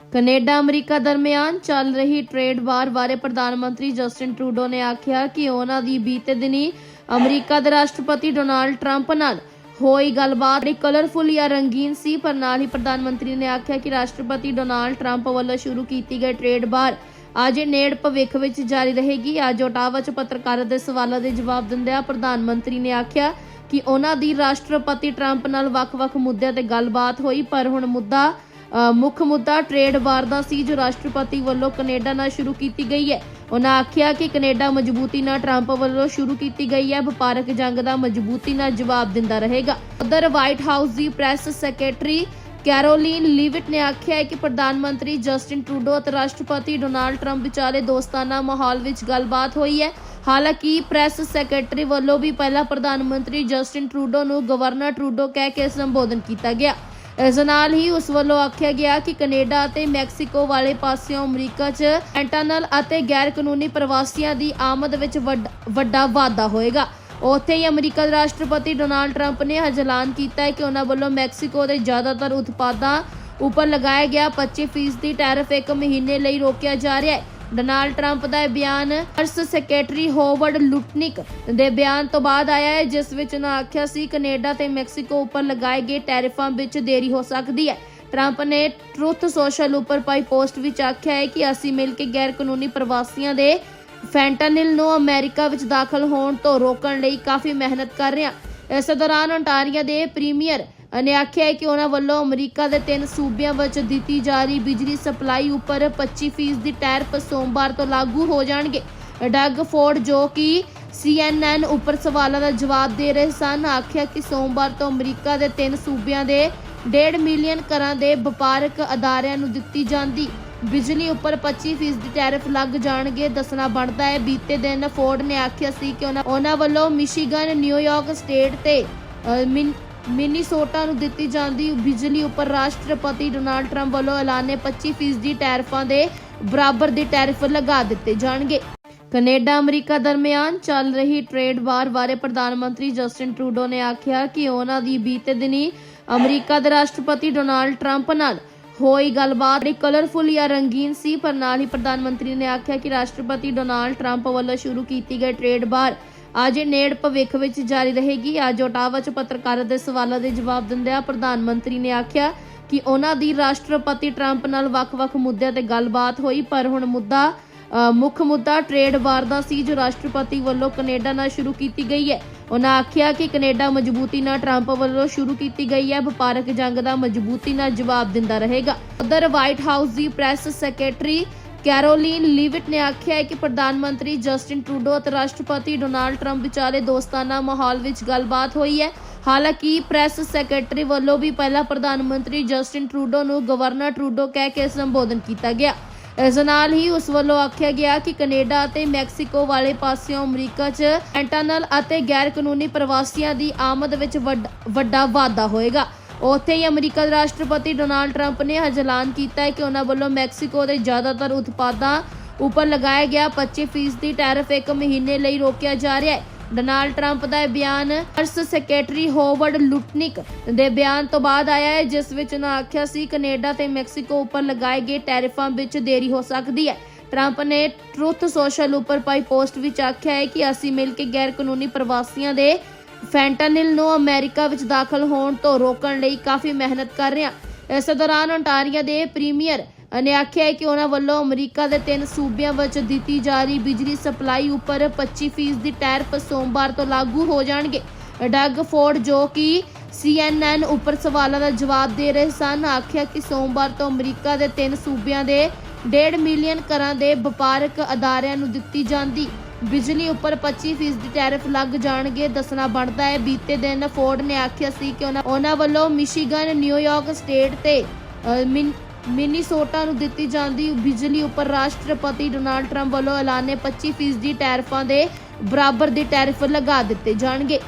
Canada, America ਦਰਮਿਆਨ ਚੱਲ ਰਹੀ ਟ੍ਰੇਡ ਵਾਰ ਬਾਰੇ ਪ੍ਰਧਾਨ ਮੰਤਰੀ ਜਸਟਿਨ ਟਰੂਡੋ ਨੇ ਆਖਿਆ ਕਿ ਉਹਨਾਂ ਦੀ ਬੀਤੇ ਦਿਨੀ ਅਮਰੀਕਾ ਦੇ ਰਾਸ਼ਟਰਪਤੀ ਡੋਨਾਲਡ ਟਰੰਪ ਨਾਲ ਹੋਈ ਗੱਲਬਾਤ ਬੜੀ ਕਲਰਫੁਲ ਜਾਂ ਰੰਗੀਨ ਸੀ, ਪਰ ਨਾਲ ਹੀ ਪ੍ਰਧਾਨ ਮੰਤਰੀ ਨੇ ਆਖਿਆ ਕਿ ਰਾਸ਼ਟਰਪਤੀ ਡੋਨਾਲਡ ਟਰੰਪ ਵੱਲੋਂ ਸ਼ੁਰੂ ਕੀਤੀ ਗਈ ਟ੍ਰੇਡ ਵਾਰ ਅੱਜ ਨੇੜ ਭਵਿੱਖ ਵਿੱਚ ਜਾਰੀ ਰਹੇਗੀ। ਅੱਜ ਓਟਾਵਾ 'ਚ ਪੱਤਰਕਾਰਾਂ ਦੇ ਸਵਾਲਾਂ ਦੇ ਜਵਾਬ ਦਿੰਦਿਆਂ ਪ੍ਰਧਾਨ ਮੰਤਰੀ ਨੇ ਆਖਿਆ ਕਿ ਉਹਨਾਂ ਦੀ ਰਾਸ਼ਟਰਪਤੀ ਟਰੰਪ ਨਾਲ ਵੱਖ-ਵੱਖ ਮੁੱਦਿਆਂ ਤੇ ਗੱਲਬਾਤ ਹੋਈ, ਪਰ ਹੁਣ ਮੁੱਦਾ ਮੁੱਖ ਮੁੱਦਾ ਟ੍ਰੇਡ ਵਾਰ ਦਾ ਸੀ ਜੋ ਰਾਸ਼ਟਰਪਤੀ ਵੱਲੋਂ ਕੈਨੇਡਾ ਨਾਲ ਸ਼ੁਰੂ ਕੀਤੀ ਗਈ ਹੈ। ਉਹਨਾਂ ਆਖਿਆ ਕਿ ਕੈਨੇਡਾ ਮਜ਼ਬੂਤੀ ਨਾਲ ਟਰੰਪ ਵੱਲੋਂ ਸ਼ੁਰੂ ਕੀਤੀ ਗਈ ਹੈ। ਵਪਾਰਕ ਜੰਗ ਦਾ ਮਜ਼ਬੂਤੀ ਨਾਲ ਜਵਾਬ ਦਿੰਦਾ ਰਹੇਗਾ। ਉਧਰ ਵਾਈਟ ਹਾਊਸ ਦੀ ਪ੍ਰੈਸ ਸੈਕਟਰੀ ਕੈਰੋਲਿਨ ਲਿਵਿਟ ਨੇ ਆਖਿਆ ਹੈ ਕਿ ਪ੍ਰਧਾਨ ਮੰਤਰੀ ਜਸਟਿਨ ਟਰੂਡੋ ਅਤੇ ਰਾਸ਼ਟਰਪਤੀ ਡੋਨਾਲਡ ਟਰੰਪ ਵਿਚਾਲੇ ਦੋਸਤਾਨਾ ਮਾਹੌਲ ਵਿੱਚ ਗੱਲਬਾਤ ਹੋਈ ਹੈ। ਹਾਲਾਂਕਿ ਪ੍ਰੈਸ ਸੈਕਟਰੀ ਵੱਲੋਂ ਵੀ ਪਹਿਲਾਂ ਪ੍ਰਧਾਨ ਮੰਤਰੀ ਜਸਟਿਨ ਟਰੂਡੋ ਨੂੰ ਗਵਰਨਰ ਟਰੂਡੋ ਕਹਿ ਕੇ ਸੰਬੋਧਨ ਕੀਤਾ ਗਿਆ। ਇਸ ਨਾਲ ਹੀ ਉਸ ਵੱਲੋਂ ਆਖਿਆ ਗਿਆ ਕਿ ਕੈਨੇਡਾ ਅਤੇ ਮੈਕਸੀਕੋ ਵਾਲੇ ਪਾਸਿਓਂ ਅਮਰੀਕਾ 'ਚ ਐਂਟਾਨਲ ਅਤੇ ਗੈਰ ਕਾਨੂੰਨੀ ਪ੍ਰਵਾਸੀਆਂ ਦੀ ਆਮਦ ਵਿੱਚ ਵੱਡ- ਵੱਡਾ ਵਾਧਾ ਹੋਏਗਾ। ਉੱਥੇ ਹੀ ਅਮਰੀਕਾ ਦੇ ਰਾਸ਼ਟਰਪਤੀ ਡੋਨਾਲਡ ਟਰੰਪ ਨੇ ਹਜ਼ਲਾਨ ਕੀਤਾ ਹੈ ਕਿ ਉਹਨਾਂ ਵੱਲੋਂ ਮੈਕਸੀਕੋ ਦੇ ਜ਼ਿਆਦਾਤਰ ਉਤਪਾਦਾਂ ਉੱਪਰ ਲਗਾਇਆ ਗਿਆ 25% ਦੀ ਟੈਰਿਫ ਇੱਕ ਮਹੀਨੇ ਲਈ ਰੋਕਿਆ ਜਾ ਰਿਹਾ ਹੈ। ਡੋਨਾਲਡ ਟਰੰਪ ਦਾ ਇਹ ਬਿਆਨ ਅਰਸ ਸੈਕਟਰੀ ਹੋਵਰਡ ਲੁਟਨਿਕ ਦੇ ਬਿਆਨ ਤੋਂ ਬਾਅਦ ਆਇਆ ਹੈ, ਜਿਸ ਵਿੱਚ ਉਹਨਾਂ ਆਖਿਆ ਸੀ, ਕੈਨੇਡਾ ਤੇ ਮੈਕਸੀਕੋ ਉੱਪਰ ਲਗਾਏ ਗਏ ਟੈਰਿਫਾਂ ਵਿੱਚ ਦੇਰੀ ਹੋ ਸਕਦੀ ਹੈ। ਟਰੰਪ ਨੇ ਟਰੁੱਥ ਸੋਸ਼ਲ ਉੱਪਰ ਪਾਈ ਪੋਸਟ ਵਿੱਚ ਆਖਿਆ ਹੈ ਕਿ ਅਸੀਂ ਮਿਲ ਕੇ ਗੈਰ ਕਾਨੂੰਨੀ ਪ੍ਰਵਾਸੀਆਂ ਦੇ ਫੈਂਟਾਨਿਲ ਨੂੰ ਅਮਰੀਕਾ ਵਿੱਚ ਦਾਖਲ ਹੋਣ ਤੋਂ ਰੋਕਣ ਲਈ ਕਾਫੀ ਮਿਹਨਤ ਕਰ ਰਹੇ ਹਾਂ। ਇਸ ਦੌਰਾਨ ontario ਦੇ ਪ੍ਰੀਮੀਅਰ ਨੇ ਆਖਿਆ ਕਿ ਉਹਨਾਂ ਵੱਲੋਂ ਅਮਰੀਕਾ ਦੇ ਤਿੰਨ ਸੂਬਿਆਂ ਵਿੱਚ ਦਿੱਤੀ ਜਾ ਰਹੀ ਬਿਜਲੀ ਸਪਲਾਈ ਉੱਪਰ 25% ਦੀ ਟੈਰਿਫ ਸੋਮਵਾਰ ਤੋਂ ਲਾਗੂ ਹੋ ਜਾਣਗੇ। ਡੱਗ ਫੋਰਡ ਜੋ ਕਿ CNN ਉੱਪਰ ਸਵਾਲਾਂ ਦਾ ਜਵਾਬ ਦੇ ਰਹੇ ਸਨ, ਆਖਿਆ ਕਿ ਸੋਮਵਾਰ ਤੋਂ ਅਮਰੀਕਾ ਦੇ ਤਿੰਨ ਸੂਬਿਆਂ ਦੇ 1.5 ਮਿਲੀਅਨ ਘਰਾਂ ਦੇ ਵਪਾਰਕ ਅਦਾਰਿਆਂ ਨੂੰ ਦਿੱਤੀ ਜਾਂਦੀ। ਬਿਜਲੀ ਉੱਪਰ 25% ਦੀ ਟੈਰਿਫ ਲੱਗ ਜਾਣਗੇ, ਦੱਸਣਾ ਬਣਦਾ ਹੈ। ਬੀਤੇ ਦਿਨ ਫੋਰਡ ਨੇ ਆਖਿਆ ਸੀ ਕਿ ਉਹਨਾਂ ਵੱਲੋਂ ਮਿਸ਼ੀਗਨ, ਨਿਊਯਾਰਕ ਸਟੇਟ ਤੇ ਮਿਨੀਸੋਟਾ ਨੂੰ ਦਿੱਤੀ ਜਾਂਦੀ ਬਿਜਲੀ ਉੱਪਰ ਰਾਸ਼ਟਰਪਤੀ ਡੋਨਾਲਡ ਟਰੰਪ ਵੱਲੋਂ ਐਲਾਨੇ 25% ਦੀ ਟੈਰਿਫਾਂ ਦੇ ਬਰਾਬਰ ਦੀ ਟੈਰਿਫ ਲਗਾ ਦਿੱਤੇ ਜਾਣਗੇ। ਕੈਨੇਡਾ, ਅਮਰੀਕਾ ਦਰਮਿਆਨ ਚੱਲ ਰਹੀ ਟ੍ਰੇਡ ਵਾਰ ਬਾਰੇ ਪ੍ਰਧਾਨ ਮੰਤਰੀ ਜਸਟਿਨ ਟਰੂਡੋ ਨੇ ਆਖਿਆ ਕਿ ਉਹਨਾਂ ਦੀ ਬੀਤੇ ਦਿਨੀ ਅਮਰੀਕਾ ਦੇ ਰਾਸ਼ਟਰਪਤੀ ਡੋਨਾਲਡ ਟਰੰਪ ਨਾਲ ਹੋਈ ਗੱਲਬਾਤ ਬੜੀ ਕਲਰਫੁਲ ਜਾਂ ਰੰਗੀਨ ਸੀ, ਪਰ ਨਾਲ ਹੀ ਪ੍ਰਧਾਨ ਮੰਤਰੀ ਨੇ ਆਖਿਆ ਕਿ ਰਾਸ਼ਟਰਪਤੀ ਡੋਨਾਲਡ ਟਰੰਪ ਵੱਲੋਂ ਸ਼ੁਰੂ ਕੀਤੀ ਗਈ ਟ੍ਰੇਡ ਵਾਰ ਅੱਜ ਨੇੜ ਭਵਿੱਖ ਵਿੱਚ ਜਾਰੀ ਰਹੇਗੀ। ਅੱਜ ਓਟਾਵਾ 'ਚ ਪੱਤਰਕਾਰਾਂ ਦੇ ਸਵਾਲਾਂ ਦੇ ਜਵਾਬ ਦਿੰਦਿਆਂ ਪ੍ਰਧਾਨ ਮੰਤਰੀ ਨੇ ਆਖਿਆ ਕਿ ਉਹਨਾਂ ਦੀ ਰਾਸ਼ਟਰਪਤੀ ਟਰੰਪ ਨਾਲ ਵੱਖ-ਵੱਖ ਮੁੱਦਿਆਂ ਤੇ ਗੱਲਬਾਤ ਹੋਈ, ਪਰ ਹੁਣ ਮੁੱਦਾ ਮੁੱਖ ਮੁੱਦਾ ਟ੍ਰੇਡ ਵਾਰ ਦਾ ਸੀ, ਜੋ ਰਾਸ਼ਟਰਪਤੀ ਵੱਲੋਂ ਕੈਨੇਡਾ ਨਾਲ ਸ਼ੁਰੂ ਕੀਤੀ ਗਈ ਹੈ। ਉਹਨਾਂ ਆਖਿਆ ਕਿ ਕੈਨੇਡਾ ਮਜ਼ਬੂਤੀ ਨਾਲ ਟਰੰਪ ਵੱਲੋਂ ਸ਼ੁਰੂ ਕੀਤੀ ਗਈ ਹੈ। ਵਪਾਰਕ ਜੰਗ ਦਾ ਮਜ਼ਬੂਤੀ ਨਾਲ ਜਵਾਬ ਦਿੰਦਾ ਰਹੇਗਾ। ਉਧਰ ਵਾਈਟ ਹਾਊਸ ਦੀ ਪ੍ਰੈਸ ਸੈਕਟਰੀ ਕੈਰੋਲਿਨ ਲਿਵਿਟ ਨੇ ਆਖਿਆ ਹੈ ਕਿ ਪ੍ਰਧਾਨ ਮੰਤਰੀ ਜਸਟਿਨ ਟਰੂਡੋ ਅਤੇ ਰਾਸ਼ਟਰਪਤੀ ਡੋਨਾਲਡ ਟਰੰਪ ਵਿਚਾਲੇ ਦੋਸਤਾਨਾ ਮਾਹੌਲ ਵਿੱਚ ਗੱਲਬਾਤ ਹੋਈ ਹੈ। ਹਾਲਾਂਕਿ, ਪ੍ਰੈਸ ਸੈਕਟਰੀ ਵੱਲੋਂ ਵੀ ਪਹਿਲਾਂ ਪ੍ਰਧਾਨ ਮੰਤਰੀ ਜਸਟਿਨ ਟਰੂਡੋ ਨੂੰ ਗਵਰਨਰ ਟਰੂਡੋ ਕਹਿ ਕੇ ਸੰਬੋਧਨ ਕੀਤਾ ਗਿਆ। ਇਸ ਨਾਲ ਹੀ ਉਸ ਵੱਲੋਂ ਆਖਿਆ ਗਿਆ ਕਿ ਕੈਨੇਡਾ ਅਤੇ ਮੈਕਸੀਕੋ ਵਾਲੇ ਪਾਸਿਓਂ ਅਮਰੀਕਾ 'ਚ ਐਂਟਾਨਲ ਅਤੇ ਗੈਰ ਕਾਨੂੰਨੀ ਪ੍ਰਵਾਸੀਆਂ ਦੀ ਆਮਦ ਵਿੱਚ ਵੱਡ- ਵੱਡਾ ਵਾਧਾ ਹੋਏਗਾ। ਉੱਥੇ ਹੀ ਅਮਰੀਕਾ ਦੇ ਰਾਸ਼ਟਰਪਤੀ ਡੋਨਾਲਡ ਟਰੰਪ ਨੇ ਹਜ ਐਲਾਨ ਕੀਤਾ ਹੈ ਕਿ ਉਹਨਾਂ ਵੱਲੋਂ ਮੈਕਸੀਕੋ ਦੇ ਜ਼ਿਆਦਾਤਰ ਉਤਪਾਦਾਂ ਉੱਪਰ ਲਗਾਇਆ ਗਿਆ 25% ਦੀ ਟੈਰਿਫ ਇੱਕ ਮਹੀਨੇ ਲਈ ਰੋਕਿਆ ਜਾ ਰਿਹਾ ਹੈ। ਡੋਨਾਲਡ ਟਰੰਪ ਦਾ ਇਹ ਬਿਆਨ ਅਰਸ ਸੈਕਟਰੀ ਹੋਵਰਡ ਲੁਟਨਿਕ ਦੇ ਬਿਆਨ ਤੋਂ ਬਾਅਦ ਆਇਆ ਹੈ, ਜਿਸ ਵਿੱਚ ਉਹਨਾਂ ਆਖਿਆ ਸੀ, ਕੈਨੇਡਾ ਤੇ ਮੈਕਸੀਕੋ ਉੱਪਰ ਲਗਾਏ ਗਏ ਟੈਰਿਫਾਂ ਵਿੱਚ ਦੇਰੀ ਹੋ ਸਕਦੀ ਹੈ। ਟਰੰਪ ਨੇ ਟਰੁੱਥ ਸੋਸ਼ਲ ਉੱਪਰ ਪਾਈ ਪੋਸਟ ਵਿੱਚ ਆਖਿਆ ਹੈ ਕਿ ਅਸੀਂ ਮਿਲ ਕੇ ਗੈਰ ਕਾਨੂੰਨੀ ਪ੍ਰਵਾਸੀਆਂ ਦੇ ਫੈਂਟਾਨਿਲ ਨੂੰ ਅਮਰੀਕਾ ਵਿੱਚ ਦਾਖਲ ਹੋਣ ਤੋਂ ਰੋਕਣ ਲਈ ਕਾਫੀ ਮਿਹਨਤ ਕਰ ਰਿਹਾ। ਇਸ ਦੌਰਾਨ ਅੰਟਾਰੀਆ ਦੇ ਪ੍ਰੀਮੀਅਰ ਨੇ ਆਖਿਆ ਕਿ ਉਹਨਾਂ ਵੱਲੋਂ ਅਮਰੀਕਾ ਦੇ ਤਿੰਨ ਸੂਬਿਆਂ ਵਿੱਚ ਦਿੱਤੀ ਜਾ ਰਹੀ ਬਿਜਲੀ ਸਪਲਾਈ ਉੱਪਰ 25% ਦੀ ਟੈਰਿਫ ਸੋਮਵਾਰ ਤੋਂ ਲਾਗੂ ਹੋ ਜਾਣਗੇ। ਡੱਗ ਫੋਰਡ, ਜੋ ਕਿ CNN ਉੱਪਰ ਸਵਾਲਾਂ ਦਾ ਜਵਾਬ ਦੇ ਰਹੇ ਸਨ, ਆਖਿਆ ਕਿ ਸੋਮਵਾਰ ਤੋਂ ਅਮਰੀਕਾ ਦੇ ਤਿੰਨ ਸੂਬਿਆਂ ਦੇ 1.5 ਮਿਲੀਅਨ ਘਰਾਂ ਦੇ ਵਪਾਰਕ ਅਦਾਰਿਆਂ ਨੂੰ ਦਿੱਤੀ ਜਾਂਦੀ। ਬਿਜਲੀ ਉੱਪਰ 25% ਦੀ ਟੈਰਿਫ ਲੱਗ ਜਾਣਗੇ ਦੱਸਣਾ ਬਣਦਾ ਹੈ। ਬੀਤੇ ਦਿਨ ਫੋਰਡ ਨੇ ਆਖਿਆ ਸੀ ਕਿ ਉਹਨਾਂ ਉਹਨਾਂ ਵੱਲੋਂ ਮਿਸ਼ੀਗਨ ਨਿਊਯਾਰਕ ਸਟੇਟ ਤੇ ਅ, ਮਿਨੀਸੋਟਾ ਨੂੰ ਦਿੱਤੀ ਜਾਂਦੀ ਬਿਜਲੀ ਉੱਪਰ ਰਾਸ਼ਟਰਪਤੀ ਡੋਨਾਲਡ ਟਰੰਪ ਵੱਲੋਂ ਐਲਾਨੇ 25% ਦੀ ਟੈਰਿਫਾਂ ਦੇ ਬਰਾਬਰ ਦੀ ਟੈਰਿਫ ਲਗਾ ਦਿੱਤੇ ਜਾਣਗੇ।